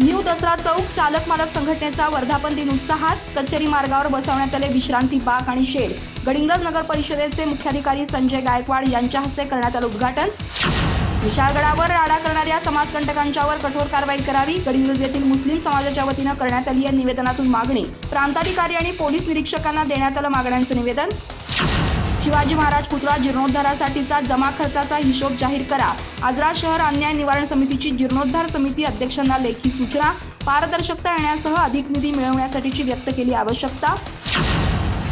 New Dasara Chowk चालक मालक संघटनेचा वर्धापन दिन उत्साहात कचेरी मार्गावर बसवण्यात आले विश्रांती बाग आणि शेड. गडिंग्लज नगर परिषदेचे मुख्याधिकारी संजय गायकवाड यांच्या हस्ते करण्यात आलं उद्घाटन. विशाळगडावर राडा करणाऱ्या समाजकंटकांच्यावर कठोर कारवाई करावी गडिंग्रज येथील मुस्लिम समाजाच्या वतीनं करण्यात आली या निवेदनातून मागणी. प्रांताधिकारी आणि पोलीस निरीक्षकांना देण्यात आलं मागण्यांचं निवेदन. शिवाजी महाराज पुतळा जीर्णोद्धारासाठीचा जमा खर्चाचा हिशोब जाहीर करा. आजरा शहर अन्याय निवारण समितीची जीर्णोद्धार समिती अध्यक्षांना लेखी सूचना पारदर्शकता येण्यासह अधिक निधी मिळवण्यासाठीची व्यक्त केली आवश्यकता.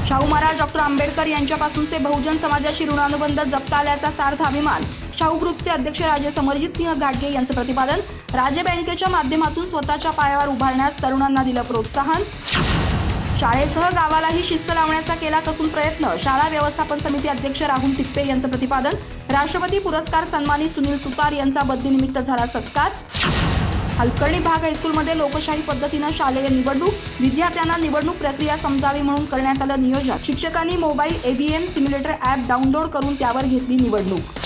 शाहू महाराज डॉक्टर आंबेडकर यांच्यापासूनचे बहुजन समाजाशी ऋणानुबंध जपता आल्याचा सार्थ अभिमान. शाहू ग्रुपचे अध्यक्ष राजे समरजित सिंह घाटगे यांचं प्रतिपादन. राज्य बँकेच्या माध्यमातून स्वतःच्या पायावर उभारण्यास तरुणांना दिलं प्रोत्साहन. शाळेसह गावालाही शिस्त लावण्याचा केला कसून प्रयत्न. शाळा व्यवस्थापन समिती अध्यक्ष राहुल तिप्पे यांचं प्रतिपादन. राष्ट्रपती पुरस्कार सन्मानित सुनील सुतार यांचा बदलीनिमित्त झाला सत्कार. हलकर्णी भाग हायस्कूलमध्ये लोकशाही पद्धतीनं शालेय निवडणूक. विद्यार्थ्यांना निवडणूक प्रक्रिया समजावी म्हणून करण्यात आलं नियोजन. शिक्षकांनी mobile ABM simulator app download करून त्यावर घेतली निवडणूक.